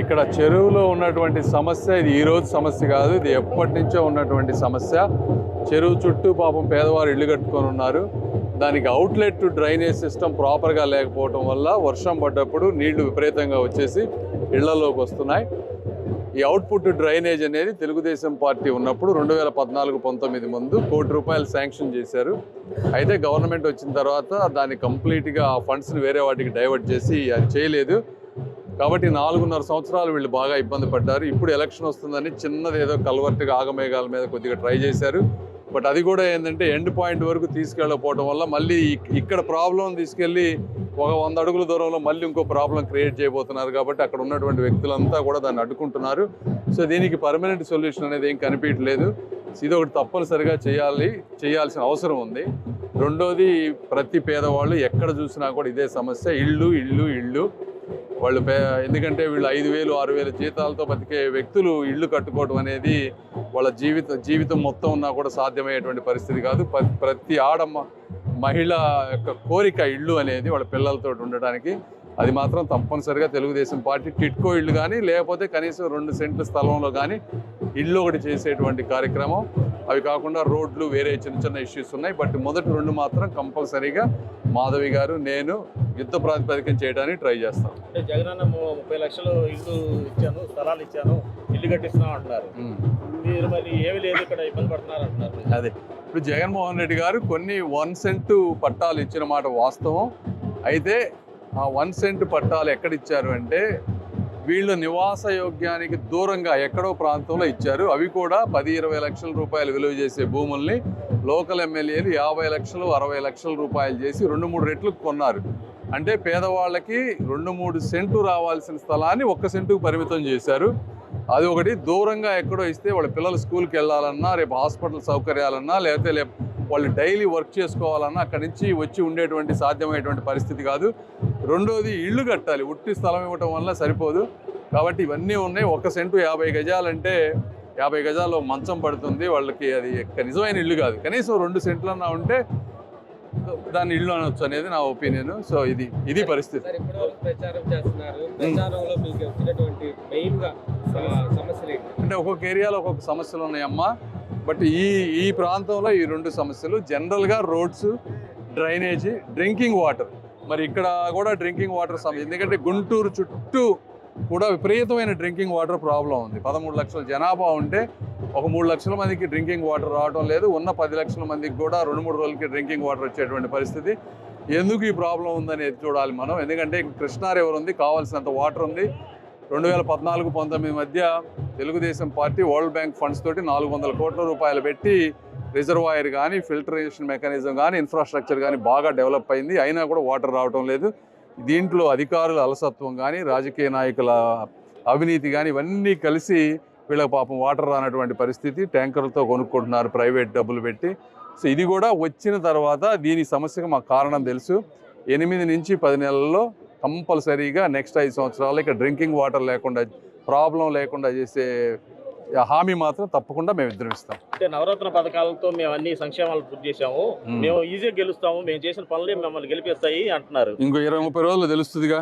ఇక్కడ చెరువులో ఉన్నటువంటి సమస్య ఇది ఈరోజు సమస్య కాదు ఇది ఎప్పటి నుంచో ఉన్నటువంటి సమస్య. చెరువు చుట్టూ పాపం పేదవారు ఇల్లు కట్టుకొని ఉన్నారు. దానికి అవుట్లెట్ డ్రైనేజ్ సిస్టమ్ ప్రాపర్గా లేకపోవడం వల్ల వర్షం పడ్డప్పుడు నీళ్ళు విపరీతంగా వచ్చేసి ఇళ్ళలోకి వస్తున్నాయి. ఈ అవుట్పుట్ డ్రైనేజ్ అనేది తెలుగుదేశం పార్టీ ఉన్నప్పుడు రెండు వేల పద్నాలుగు పంతొమ్మిది ముందు కోటి రూపాయలు శాంక్షన్ చేశారు. అయితే గవర్నమెంట్ వచ్చిన తర్వాత దాన్ని కంప్లీట్గా ఆ ఫండ్స్ని వేరే వాటికి డైవర్ట్ చేసి అది చేయలేదు. కాబట్టి నాలుగున్నర సంవత్సరాలు వీళ్ళు బాగా ఇబ్బంది పడ్డారు. ఇప్పుడు ఎలక్షన్ వస్తుందని చిన్నది ఏదో కల్వర్ట్గా ఆగమేఘాల మీద కొద్దిగా ట్రై చేశారు. బట్ అది కూడా ఏంటంటే ఎండ్ పాయింట్ వరకు తీసుకెళ్ళకపోవడం వల్ల మళ్ళీ ఇక్కడ ప్రాబ్లం తీసుకెళ్ళి ఒక వంద అడుగుల దూరంలో మళ్ళీ ఇంకో ప్రాబ్లం క్రియేట్ చేయబోతున్నారు కాబట్టి అక్కడ ఉన్నటువంటి వ్యక్తులంతా కూడా దాన్ని అడ్డుకుంటున్నారు. సో దీనికి పర్మనెంట్ సొల్యూషన్ అనేది ఏం కనిపించట్లేదు. ఇది ఒకటి తప్పనిసరిగా చేయాలి చేయాల్సిన అవసరం ఉంది. రెండోది ప్రతి పేదవాళ్ళు ఎక్కడ చూసినా కూడా ఇదే సమస్య. ఇళ్ళు ఇళ్ళు ఇళ్ళు. వాళ్ళు పే ఎందుకంటే వీళ్ళు ఐదు వేలు ఆరు వేల జీతాలతో బతికే వ్యక్తులు ఇల్లు కట్టుకోవడం అనేది వాళ్ళ జీవిత జీవితం మొత్తం ఉన్నా కూడా సాధ్యమయ్యేటువంటి పరిస్థితి కాదు. ప్రతి ఆడ మహిళ యొక్క కోరిక ఇల్లు అనేది వాళ్ళ పిల్లలతో ఉండడానికి అది మాత్రం తప్పనిసరిగా తెలుగుదేశం పార్టీ టిట్కో ఇల్లు కానీ లేకపోతే కనీసం రెండు సెంట్ల స్థలంలో కానీ ఇల్లు ఒకటి చేసేటువంటి కార్యక్రమం. అవి కాకుండా రోడ్లు వేరే చిన్న చిన్న ఇష్యూస్ ఉన్నాయి. బట్ మొదటి రెండు మాత్రం కంపల్సరీగా మాధవి గారు నేను యుద్ధ ప్రాతిపదికన చేయడానికి ట్రై చేస్తాం. అంటే జగనన్న ముప్పై లక్షలు ఇల్లు ఇచ్చాను స్థలాలు ఇచ్చాను ఇల్లు కట్టిస్తున్నాం అంటున్నారు. మీరు మరి ఏమి లేదు ఇక్కడ ఇబ్బంది పడుతున్నారు అంటున్నారు. అదే. ఇప్పుడు జగన్మోహన్ రెడ్డి గారు కొన్ని వన్ సెంట్ పట్టాలు ఇచ్చిన మాట వాస్తవం. అయితే ఆ వన్ సెంట్ పట్టాలు ఎక్కడ ఇచ్చారు అంటే వీళ్ళు నివాస యోగ్యానికి దూరంగా ఎక్కడో ప్రాంతంలో ఇచ్చారు. అవి కూడా పది ఇరవై లక్షల రూపాయలు విలువ చేసే భూముల్ని లోకల్ ఎమ్మెల్యేలు యాభై లక్షలు అరవై లక్షల రూపాయలు చేసి రెండు మూడు రెట్లు కొన్నారు. అంటే పేదవాళ్ళకి రెండు మూడు సెంటు రావాల్సిన స్థలాన్ని ఒక్క సెంటుకు పరిమితం చేశారు. అది ఒకటి. దూరంగా ఎక్కడో ఇస్తే వాళ్ళ పిల్లలు స్కూల్కి వెళ్ళాలన్నా రేపు హాస్పిటల్ సౌకర్యాలన్నా లేకపోతే వాళ్ళు డైలీ వర్క్ చేసుకోవాలన్నా అక్కడి నుంచి వచ్చి ఉండేటువంటి సాధ్యమయ్యేటువంటి పరిస్థితి కాదు. రెండోది ఇల్లు కట్టాలి. ఉట్టి స్థలం ఇవ్వటం వల్ల సరిపోదు. కాబట్టి ఇవన్నీ ఉన్నాయి. ఒక సెంటు యాభై గజాలంటే యాభై గజాల్లో మంచం పడుతుంది. వాళ్ళకి అది నిజమైన ఇల్లు కాదు. కనీసం రెండు సెంట్లన్నా ఉంటే దాన్ని ఇల్లు అనొచ్చు అనేది నా ఒపీనియన్. సో ఇది ఇది పరిస్థితి. అంటే ఒక్కొక్క ఏరియాలో ఒక్కొక్క సమస్యలు ఉన్నాయమ్మా. బట్ ఈ ఈ ప్రాంతంలో ఈ రెండు సమస్యలు జనరల్గా రోడ్స్ డ్రైనేజీ డ్రింకింగ్ వాటర్. మరి ఇక్కడ కూడా డ్రింకింగ్ వాటర్ సమస్య. ఎందుకంటే గుంటూరు చుట్టూ కూడా విపరీతమైన డ్రింకింగ్ వాటర్ ప్రాబ్లం ఉంది. పదమూడు లక్షల జనాభా ఉంటే ఒక మూడు లక్షల మందికి డ్రింకింగ్ వాటర్ రావడం లేదు. ఉన్న పది లక్షల మందికి కూడా రెండు మూడు రోజులకి డ్రింకింగ్ వాటర్ వచ్చేటువంటి పరిస్థితి. ఎందుకు ఈ ప్రాబ్లం ఉందనేది చూడాలి మనం. ఎందుకంటే కృష్ణా రివర్ ఉంది కావాల్సినంత వాటర్ ఉంది. రెండు వేల పద్నాలుగు పంతొమ్మిది మధ్య Telugu Desam party World Bank funds తోటి నాలుగు వందల కోట్ల రూపాయలు పెట్టి రిజర్వాయర్ కానీ ఫిల్టరేషన్ మెకానిజం కానీ ఇన్ఫ్రాస్ట్రక్చర్ కానీ బాగా డెవలప్ అయింది. అయినా కూడా వాటర్ రావటం లేదు. దీంట్లో అధికారుల అలసత్వం కానీ రాజకీయ నాయకుల అవినీతి కానీ ఇవన్నీ కలిసి వీళ్ళకి పాపం వాటర్ రానటువంటి పరిస్థితి. ట్యాంకర్లతో కొనుక్కుంటున్నారు ప్రైవేట్ డబ్బులు పెట్టి. సో ఇది కూడా వచ్చిన తర్వాత దీని సమస్యకు మాకు కారణం తెలుసు. ఎనిమిది నుంచి పది నెలల్లో కంపల్సరీగా నెక్స్ట్ ఐదు సంవత్సరాలు ఇక్కడ డ్రింకింగ్ వాటర్ లేకుండా ప్రాబ్లం లేకుండా చేసే హామీ మాత్రం తప్పకుండా మేము ఇద్దరం ఇస్తాం. అంటే నవరత్న పథకాలతో మేము అన్ని సంక్షేమాలు పూర్తి మ్మ్. మేము ఈజీగా గెలుస్తాము. మేము చేసిన పనులే మిమ్మల్ని గెలిపిస్తాయి అంటున్నారు. ఇంకో ఇరవై ముప్పై రోజులు తెలుస్తుందిగా.